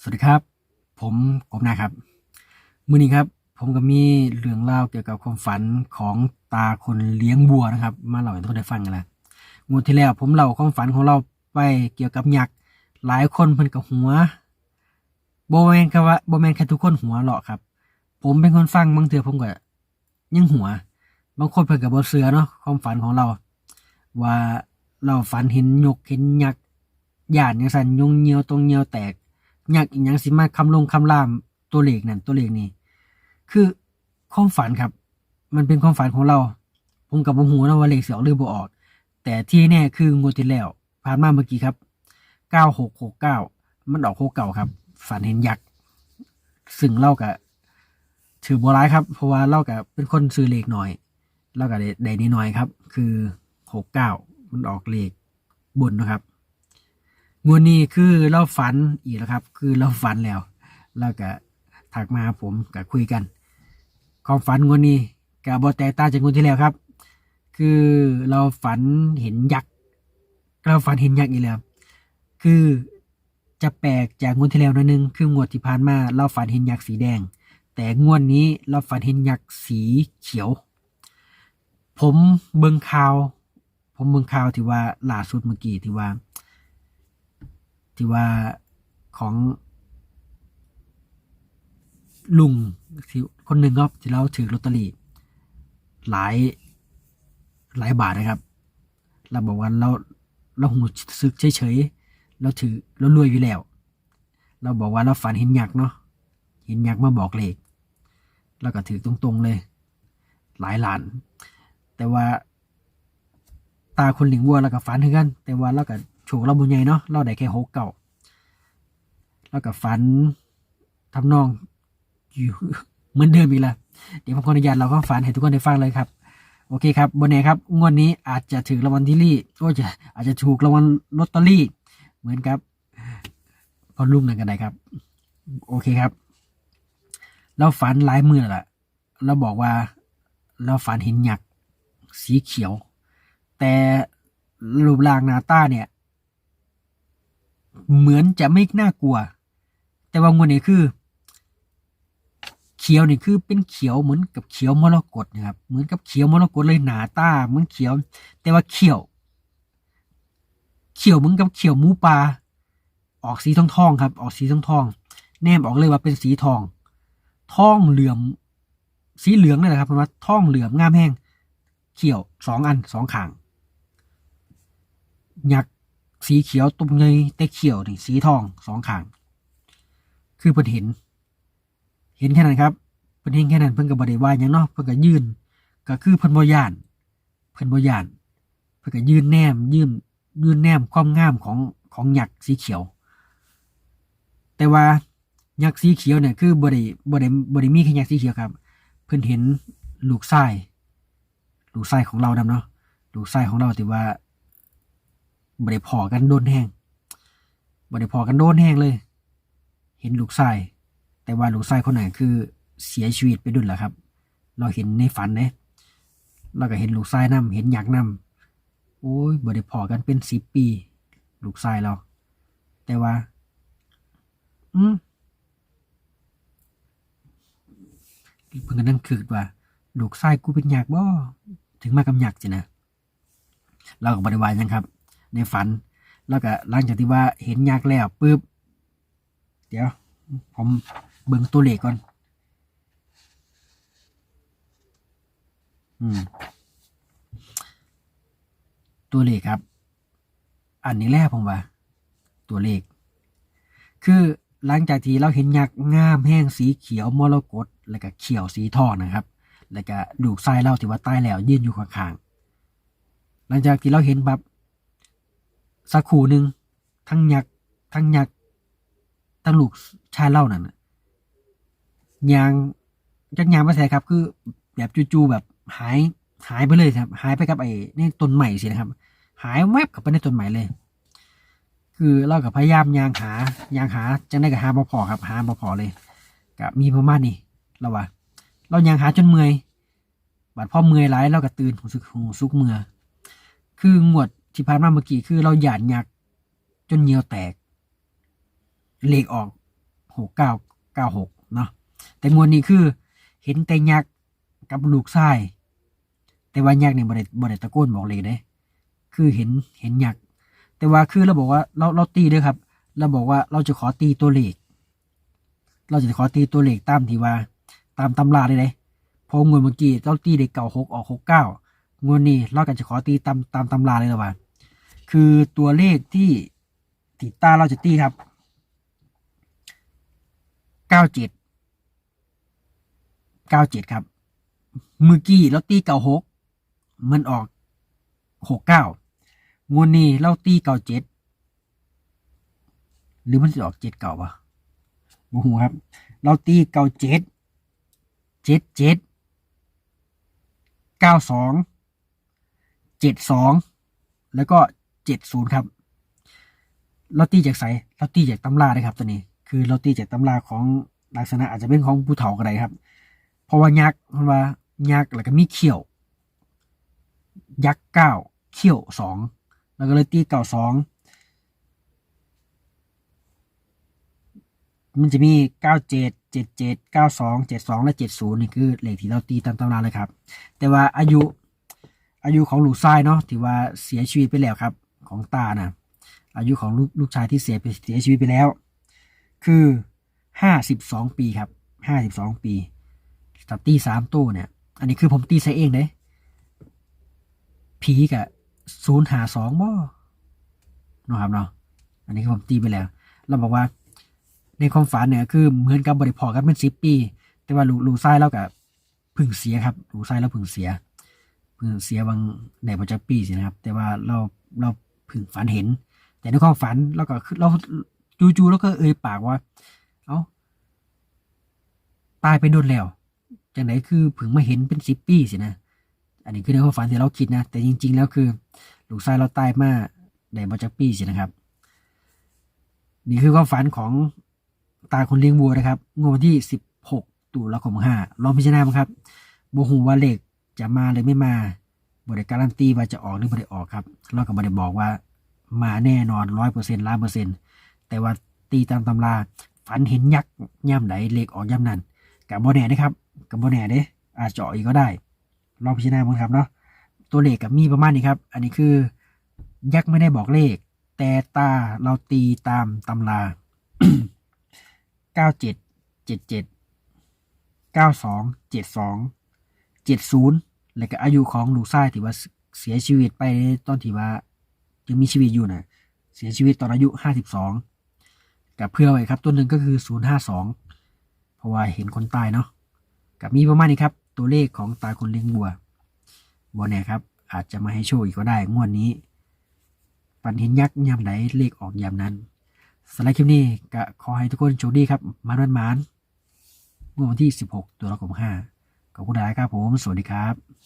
สวัสดีครับ ผมกบนาครับ มือนี้ครับ ผมก็มีเรื่องเล่าเกี่ยวกับความฝันของตาคนเลี้ยงวัวนะครับ มาเล่าให้ทุกคนได้ฟังกันละงวดที่แล้วผมเล่าความฝันของเราไปเกี่ยวกับหยักษ์หลายคนเพิ่นกับหัวโบแมนครับว่าโบแมนแค่ทุกคนหัวหรอกครับ ผมเป็นคนฟังบางเทื่อผมก็ยังหัว บางคนเพิ่นก็บ่เชื่อเนาะความฝันของเรา ว่าเราฝันเห็นยกเห็นหยักษ์ย่านจังซั่นยงเหนียวตรงเหนียวแตก ยากอีกอย่างสิมาคำลงคำรามตัวเลขนั่นตัวเลขนี้คือความฝันครับ มันเป็นความฝันของเรา ผมกับผมหูนะว่าเลขสิออกหรือบ่ออก แต่ที่แน่คืองวดที่แล้วผ่านมาเมื่อกี้ครับเก้าหกหกเก้ามันออกหกเก่าครับ ฝันเห็นยักษ์ซึ่งเล่ากับถือโบร้ายครับ เพราะว่าเล่ากับเป็นคนซื้อเลขหน่อยเล่ากับได้นิดหน่อยครับ คือหกเก้ามันออกเลขบนนะครับ งวดนี้คือเราฝันอีกแล้วครับ คือเราฝันแล้ว แล้วก็ถักมาผมก็คุยกัน ความฝันงวดนี้กับบอแตกต่างจากงวดที่แล้วครับ คือเราฝันเห็นยักษ์เราฝันเห็นยักษ์อีกแล้ว คือจะแปลกจากงวดที่แล้วนิดนึงคืองวดที่ผ่านมาเราฝันเห็นยักษ์สีแดง แต่งวดนี้เราฝันเห็นยักษ์สีเขียว ผมเบิ่งข่าว ผมเบิ่งข่าวที่ว่าล่าสุดเมื่อกี้ที่ว่า ที่ว่าของลุงที่คนหนึ่งครับที่เราถือลอตเตอรี่หลายหลายบาทนะครับ เราบอกว่าเราเราหูซึกเฉยๆเราถือเรารวยอยู่แล้ว เราบอกว่าเราฝันเห็นยักษ์เนาะเห็นยักษ์มาบอกเลขแล้วก็ถือตรงๆเลย หลายล้าน แต่ว่าตาคนหลิงวัวแล้วก็ฝันถึงกัน แต่ว่าเราก็ โชคเราบุญใหญ่เนาะเราได้แค่หกเก่าแล้วก็ฝันทำนองอยู่เหมือนเดิมอีกล้วเดี๋ยวผมขออนุญาตเราก็ฝันให้ทุกคนได้ฟังเลยครับโอเคครับบนไหนครับงวดนี้อาจจะถือรางวัลที่รี่ก็จะอาจจะถูกรางวัลลอตเตอรี่ เหมือนกับพอลุงนั่นกันได้ครับ โอเคครับ เราฝันหลายมือแล้วล่ะเราบอกว่าเราฝันเห็นหยักสีเขียว แต่รูปร่างหน้าตาเนี่ย เหมือนจะไม่น่ากลัว แต่ว่างวดนี้คือ เขียวนี่คือเป็นเขียวเหมือนกับเขียวมรกตนะครับ เหมือนกับเขียวมรกตเลยหนาตาเหมือนเขียว แต่ว่าเขียว เขียวเหมือนกับเขียวหมูปลาออกสีทองทองครับ ออกสีทองทอง แนมออกเลยว่าเป็นสีทองทองเหลือมสีเหลืองนี่แหละครับเพราะว่าทองเหลือมงามแห้งเขียวสองอันสองขางหยักษ์ สีเขียวตุ่มเงยแต่เขียวนี่สีทองสองข้าง คือเพิ่นเห็น เห็นแค่นั้นครับเพิ่นเห็นแค่นั้นเพิ่นก็บ่ได้ว่าหยังเนาะเพิ่นก็ยืนก็คือเพิ่นบ่ย่านเพิ่นบ่ย่านเพิ่นก็ยืนแนมยืนยืนแนมความงามของของหยักสีเขียว แต่ว่าหยักสีเขียวเนี่ยคือบ่ได้บ่ได้บ่ได้มีแค่หยักสีเขียวครับ เพิ่นเห็นลูกชายลูกชายของเรานํเนาะลูกชายของเราที่ว่า บ่ได้พอกันโดนแห้งบ่ได้พอกันโดนแห้งเลย เห็นลูกชาย แต่ว่าลูกชายคนไหนคือเสียชีวิตไปดุลแหละครับ เราเห็นในฝันเนี่ยเราก็เห็นลูกชายนํเห็นยักนํโอ้ยบ่ได้พอกันเป็นสิบปี ลูกชายเรา แต่ว่า อืมเพิ่งก็นั่งคิดว่า ลูกชายกูเป็นยักบ่ถึงมากับยักษ์สินะเราก็บริวารยังครับ ในฝัน แล้วก็หลังจากที่ว่าเห็นยักษ์แล้วปุ๊บเดี๋ยว ผมเบิ่งตัวเลขก่อน อืม ตัวเลขครับ อันนี้แรกผมว่า ตัวเลข คือหลังจากที่เราเห็นยักษ์งามแห้งสีเขียวมรกตแล้วก็เขียวสีทองนะครับ แล้วก็ดูกทรายเราที่ว่าใต้แล้ว ยืนอยู่ข้างๆหลังจากที่เราเห็นแบบ สักครู่หนึ่งทั้งยักษ์ทั้งยักษ์ทั้งลูกชายเล่านั่นนะยางจักยางไม่ใช่ครับ คือแบบจู่ๆแบบหายหายไปเลยครับ หายไปกับไอ้นี่ต้นใหม่สินะครับ หายแวบเข้าไปในต้นใหม่เลย คือเรากับพยายามยางหายางหาจังได้กับหาบ่พอครับ หาบ่พอเลยกับมีประมาณนี้เราว่า เรายางหาจนเมื่อยบัดพอเมื่อยหลายเราก็ตื่นหูสึกหูสุกเมื่อคืองวด ที่ผ่านมาเมื่อกี้คือเราหยาดยักจนเหนียวแตกเหล็กออกหกเก้าเก้าหกเนาะแต่งวดนี้คือเห็นแต่ยักษ์กับลูกชายแต่ว่ายักษ์เนี่ยบ่ได้บ่ได้ตะโกนบอกเลยเด้คือเห็นเห็นยักษ์แต่ว่าคือเราบอกว่าเราเราตีด้วยครับ เราบอกว่าเราจะขอตีตัวเลข เราจะขอตีตัวเลขตามที่ว่า ตามตำราเลยเลยพองวดเมื่อกี้เราตีเด็กเก่าหกออกหกเก้างวดนี้เราก็จะขอตีตามตามตำราเลยละว่า คือตัวเลขที่ติดตาเราจะตีครับเก้าเจ็ดเก้าเจ็ดครับเมื่อกี้เราตีเก่าหกมันออกหกเก้างวดนี้เราตีเก่าเจ็ดหรือมันจะออกเจ็ดเก่าปะบูฮูครับ เราตีเก่าเจ็ดเจ็ดเจ็ดเก้าสองเจ็ดสองแล้วก็ เจ็ดศูนย์ครับเราตีจากไสเราตีจากตำราเลยครับตัวนี้ คือเราตีจากตำราของลักษณะอาจจะเป็นของผู้เฒ่าก็ได้ครับ เพราะว่ายักษ์มันว่ายักษ์แล้วก็มีเขี้ยว ยักษ์เก้าเขี้ยวสองแล้วก็เลยตีเก่าสองมันจะมีเก้าเจ็ดเจ็ดเจ็ดเก้าสองเจ็ดสองและเจ็ดศูนย์นี่คือเลขที่เราตีตามตำราเลยครับ แต่ว่าอายุอายุของหลูกชายเนาะที่ว่าเสียชีวิตไปแล้วครับ ของตานะอายุของลูกลูกชายที่เสียไปเสียชีวิตไปแล้ว คือห้าสิบสองปีครับห้าสิบสองปีตัดตีสามตู้เนี่ย อันนี้คือผมตีใส่เองเลยผีกับศูนย์หาสองบ่เนาะครับเนาะอันนี้คือผมตีไปแล้ว เราบอกว่า ในความฝันเนี่ยคือเหมือนกับบริพอกันเป็นสิบปี แต่ว่าลูลูกชายเรากับพึ่งเสียครับลูกชายเราพึ่งเสียพิ่งเสียบางในประจักปีสินะครับ แต่ว่าเราเรา พึ่งฝันเห็น แต่ในความฝันเราก็เราจู่ๆแล้วก็เอ่ยปากว่า เอ้า ตายไปโดนแล้ว จากไหนคือพึ่งมาเห็นเป็นสิบปีสินะ อันนี้คือในความฝันที่เราคิดนะ แต่จริง ๆ แล้วคือลูกชายเราตายมาในประจักปีสินะครับ นี่คือความฝันของตาคนเลี้ยงวัวนะครับงวดที่สิบหกตุลาคมห้าลองพิจารณาบ้างครับโบหูว่าเลขจะมาหรือไม่มา บริการันตีว่าจะออกหรือไม่ได้ออกครับ เราก็ไม่ได้บอกว่ามาแน่นอนร้อยเปอร์เซ็นต์ล้านเปอร์เซ็นต์แต่ว่าตีตามตำราฝันเห็นยักษ์ย่ำไหนเลขออกย่ำนั้นกับโบแน่นะครับกับโบแน่เด้อาจจะออกอีกก็ได้ลองพิจารณาบ้างครับเนาะตัวเลขกับมีประมาณนี้ครับ อันนี้คือยักษ์ไม่ได้บอกเลข แต่ตาเราตีตามตำราเก้าเจ็ดเจ็ดเจ็ดเก้าสองเจ็ดสองเจ็ดศูนย์ แล้วก็อายุของลูกชายที่ว่าเสียชีวิตไปตอนที่ว่ายังมีชีวิตอยู่นะเสียชีวิตตอนอายุห้าสิบสองกับเพื่อไว้ครับตัวหนึ่งก็คือศูนย์ห้าสองเพราะว่าเห็นคนตายเนาะกับมีประมาณนี้ครับ ตัวเลขของตายคนเลี้ยงวัวบัวเนี่ยครับ อาจจะมาให้โชคอีกก็ได้งวดนี้ปันเห็นยักษ์ยามไหนเลขออกยามนั้นสำหรับคลิปนี้ก็ขอให้ทุกคนโชคดีครับมานวันมานเมื่อวันที่ 16ตุลาคม5 ขอบคุณหลายครับผม สวัสดีครับ